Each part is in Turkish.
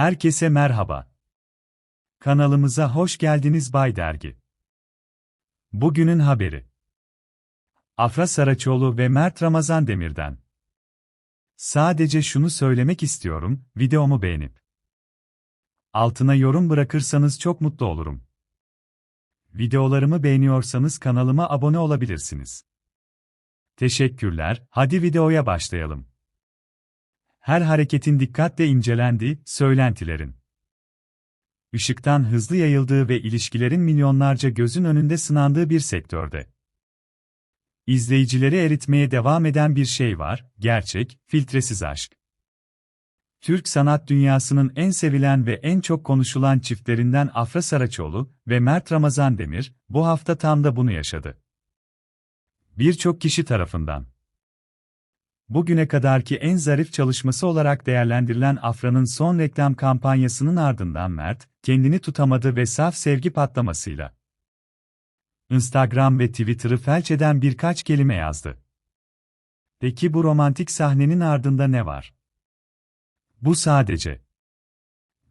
Herkese merhaba. Kanalımıza hoş geldiniz Bay Dergi. Bugünün haberi. Afra Saraçoğlu ve Mert Ramazan Demir'den. Sadece şunu söylemek istiyorum, videomu beğenip altına yorum bırakırsanız çok mutlu olurum. Videolarımı beğeniyorsanız kanalıma abone olabilirsiniz. Teşekkürler, hadi videoya başlayalım. Her hareketin dikkatle incelendi, söylentilerin. Işıktan hızlı yayıldığı ve ilişkilerin milyonlarca gözün önünde sınandığı bir sektörde. İzleyicileri eritmeye devam eden bir şey var, gerçek, filtresiz aşk. Türk sanat dünyasının en sevilen ve en çok konuşulan çiftlerinden Afra Saraçoğlu ve Mert Ramazan Demir, bu hafta tam da bunu yaşadı. Birçok kişi tarafından bugüne kadarki en zarif çalışması olarak değerlendirilen Afra'nın son reklam kampanyasının ardından Mert, kendini tutamadı ve saf sevgi patlamasıyla Instagram ve Twitter'ı felç eden birkaç kelime yazdı. Peki bu romantik sahnenin ardında ne var? Bu sadece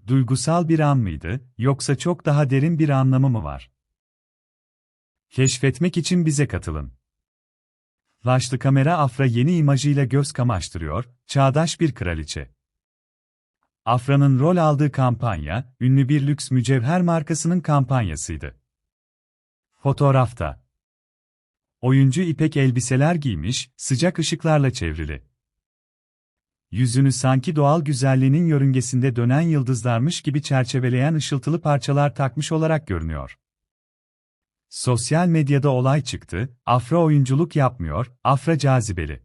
duygusal bir an mıydı, yoksa çok daha derin bir anlamı mı var? Keşfetmek için bize katılın. Flaşlı kamera Afra yeni imajıyla göz kamaştırıyor, çağdaş bir kraliçe. Afra'nın rol aldığı kampanya, ünlü bir lüks mücevher markasının kampanyasıydı. Fotoğrafta. Oyuncu ipek elbiseler giymiş, sıcak ışıklarla çevrili. Yüzünü sanki doğal güzelliğinin yörüngesinde dönen yıldızlarmış gibi çerçeveleyen ışıltılı parçalar takmış olarak görünüyor. Sosyal medyada olay çıktı, Afra oyunculuk yapmıyor, Afra cazibeli.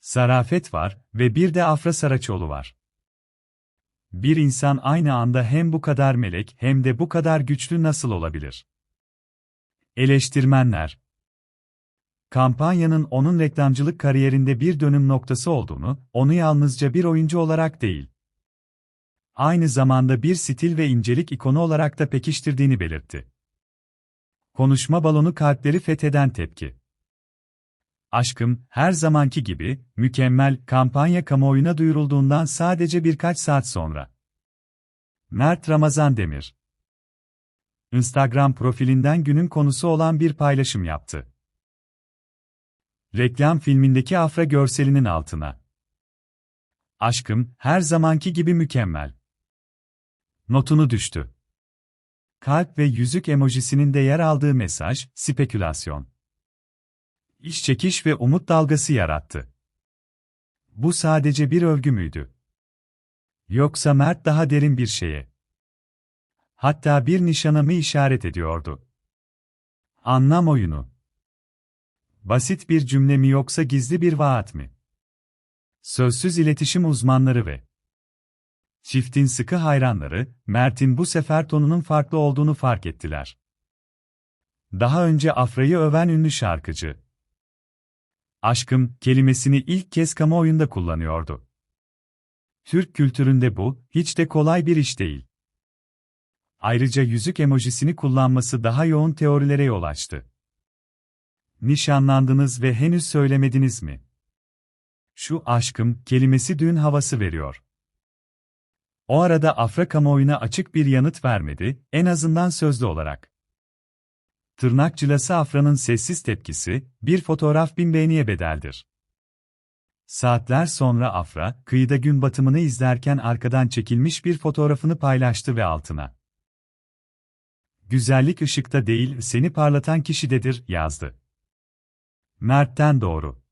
Sarafet var ve bir de Afra Saraçoğlu var. Bir insan aynı anda hem bu kadar melek hem de bu kadar güçlü nasıl olabilir? Eleştirmenler Kampanyanın onun reklamcılık kariyerinde bir dönüm noktası olduğunu, onu yalnızca bir oyuncu olarak değil, aynı zamanda bir stil ve incelik ikonu olarak da pekiştirdiğini belirtti. Konuşma balonu kalpleri fetheden tepki. Aşkım, her zamanki gibi, mükemmel kampanya kamuoyuna duyurulduğundan sadece birkaç saat sonra. Mert Ramazan Demir Instagram profilinden günün konusu olan bir paylaşım yaptı. Reklam filmindeki Afra görselinin altına. Aşkım, her zamanki gibi mükemmel. Notunu düştü. Kalp ve yüzük emojisinin de yer aldığı mesaj, spekülasyon. İş çekiş ve umut dalgası yarattı. Bu sadece bir övgü müydü? Yoksa Mert daha derin bir şeye. Hatta bir nişana mı işaret ediyordu? Anlam oyunu. Basit bir cümle mi yoksa gizli bir vaat mi? Sözsüz iletişim uzmanları ve Çiftin sıkı hayranları, Mert'in bu sefer tonunun farklı olduğunu fark ettiler. Daha önce Afra'yı öven ünlü şarkıcı. Aşkım kelimesini ilk kez kamuoyunda kullanıyordu. Türk kültüründe bu, hiç de kolay bir iş değil. Ayrıca yüzük emojisini kullanması daha yoğun teorilere yol açtı. Nişanlandınız ve henüz söylemediniz mi? Şu aşkım kelimesi düğün havası veriyor. O arada Afra kamuoyuna açık bir yanıt vermedi, en azından sözlü olarak. Tırnakçılası Afra'nın sessiz tepkisi, bir fotoğraf bin beğeniye bedeldir. Saatler sonra Afra, kıyıda gün batımını izlerken arkadan çekilmiş bir fotoğrafını paylaştı ve altına. Güzellik ışıkta değil, seni parlatan kişidedir, yazdı. Mert'ten doğru.